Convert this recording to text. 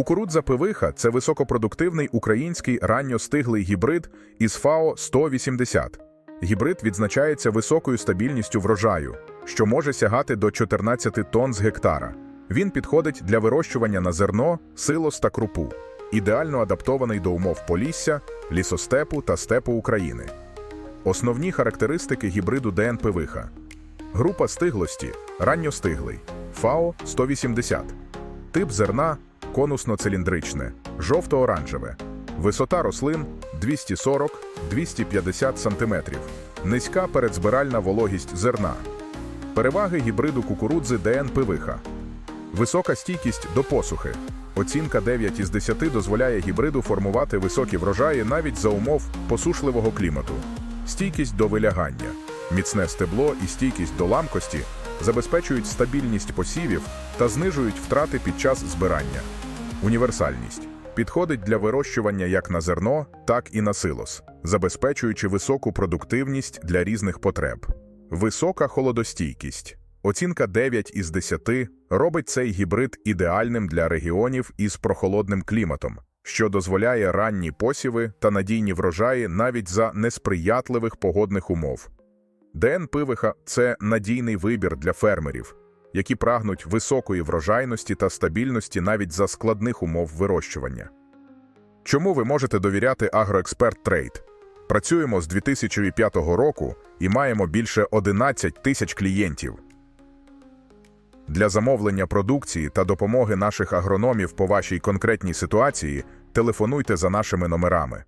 Кукурудза пивиха це високопродуктивний український ранньостиглий гібрид із ФАО 180. Гібрид відзначається високою стабільністю врожаю, що може сягати до 14 тонн з гектара. Він підходить для вирощування на зерно, силос та крупу, ідеально адаптований до умов полісся, лісостепу та степу України. Основні характеристики гібриду ДН пивиха. Група стиглості ранньостиглий, ФАО 180. Тип зерна конусно-циліндричне, жовто-оранжеве. Висота рослин 240-250 см. Низька передзбиральна вологість зерна. Переваги гібриду кукурудзи ДН пивиха. Висока стійкість до посухи. Оцінка 9 із 10 дозволяє гібриду формувати високі врожаї навіть за умов посушливого клімату. Стійкість до вилягання, міцне стебло і стійкість до ламкості забезпечують стабільність посівів та знижують втрати під час збирання. Універсальність підходить для вирощування як на зерно, так і на силос, забезпечуючи високу продуктивність для різних потреб. Висока холодостійкість. Оцінка 9 із 10 робить цей гібрид ідеальним для регіонів із прохолодним кліматом, що дозволяє ранні посіви та надійні врожаї навіть за несприятливих погодних умов. ДН пивиха це надійний вибір для фермерів, які прагнуть високої врожайності та стабільності навіть за складних умов вирощування. Чому ви можете довіряти Агроексперт Трейд? Працюємо з 2005 року і маємо більше 11 тисяч клієнтів. Для замовлення продукції та допомоги наших агрономів по вашій конкретній ситуації телефонуйте за нашими номерами.